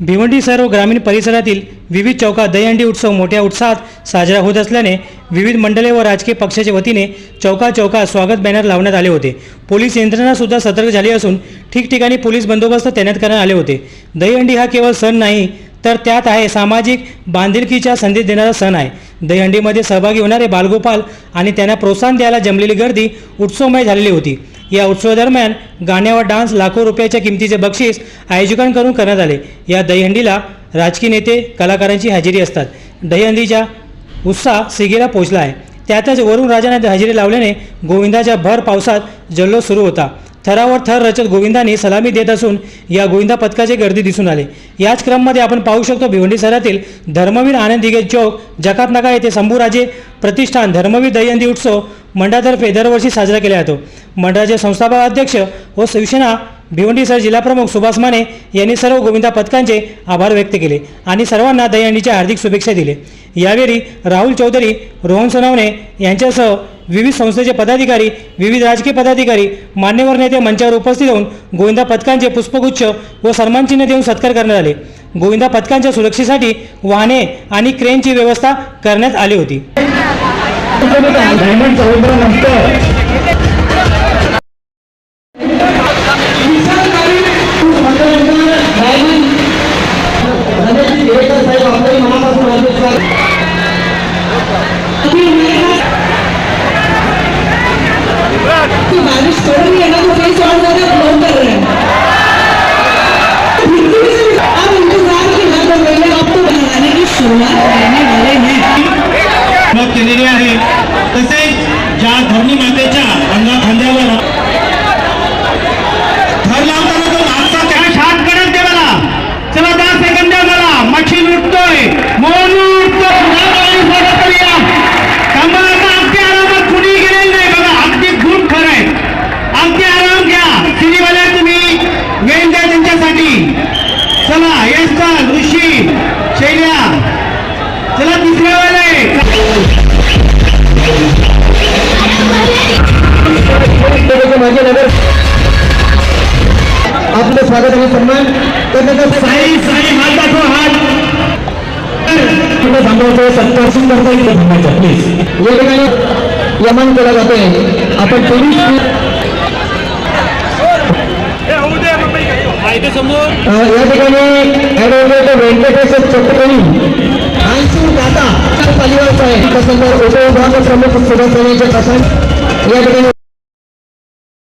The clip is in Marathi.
भिवंडी सर्व ग्रामीण परिसरातील विविध चौकात दहीहंडी उत्सव मोठ्या उत्साहात साजरा होत असल्याने विविध मंडळे व राजकीय पक्षाच्या वतीने चौका चौकात स्वागत बॅनर लावण्यात आले होते. पोलीस यंत्रणासुद्धा सतर्क झाली असून ठिकठिकाणी पोलीस बंदोबस्त तैनात करण्यात आले होते. दहीहंडी हा केवळ सण नाही तर त्यात आहे सामाजिक बांधिलकीचा संदेश देणारा सण आहे. दहीहंडीमध्ये सहभागी होणारे बालगोपाल आणि त्यांना प्रोत्साहन द्यायला जमलेली गर्दी उत्सवमय झालेली होती. या उत्सवादरम्यान गाण्यावर डान्स लाखो रुपयाच्या किमतीचे बक्षीस आयोजकांकडून करण्यात आले. या दहीहंडीला राजकीय नेते कलाकारांची हजेरी असतात. दहीहंडीचा उत्साह सिगेला पोहोचला आहे. त्यातच वरुण राजाने हजेरी लावल्याने गोविंदाच्या भर पावसात जल्लोष सुरू होता. थरावर थर रचत गोविंदाने सलामी देत असून या गोविंदा पथकाची गर्दी दिसून आली. याच क्रममध्ये आपण पाहू शकतो भिवंडी शहरातील धर्मवीर आनंद दिगे चौक जकात नाका येथे शंभूराजे प्रतिष्ठान धर्मवीर दहीहंदी उत्सव मंडळातर्फे दरवर्षी साजरा केला जातो. मंडळाचे संस्थापक अध्यक्ष व शिवसेना भिवंडी सर जिल्हाप्रमुख सुभाष माने यांनी सर्व गोविंदा पथकांचे आभार व्यक्त केले आणि सर्वांना दहीहंडीच्या हार्दिक शुभेच्छा दिले. यावेळी राहुल चौधरी रोहन सोनवणे यांच्यासह विविध संस्थेचे पदाधिकारी विविध राजकीय पदाधिकारी मान्यवर नेते मंचावर उपस्थित होऊन गोविंदा पथकांचे पुष्पगुच्छ व सन्मानचिन्ह देऊन सत्कार करण्यात आले. गोविंदा पथकांच्या सुरक्षेसाठी वाहने आणि क्रेनची व्यवस्था करण्यात आली होती. डायमंड समुद्र नंतर की केलेली आहे. तसेच ज्या धरणी मातेच्या अंगा खांद्यावर आपलं स्वागत आणि सन्मान साई साई हात दाखव हात तुला सांगायचं सत्तर करता येईल थांबायचं प्लीज़ या ठिकाणी यमन केला जातोय आपण तेवीस या ठिकाणी व्यंकटेश दाता पालिवारचा आहे त्यासंदर्भात उपविभाग प्रमुख सुभाष प्रसन्न या ठिकाणी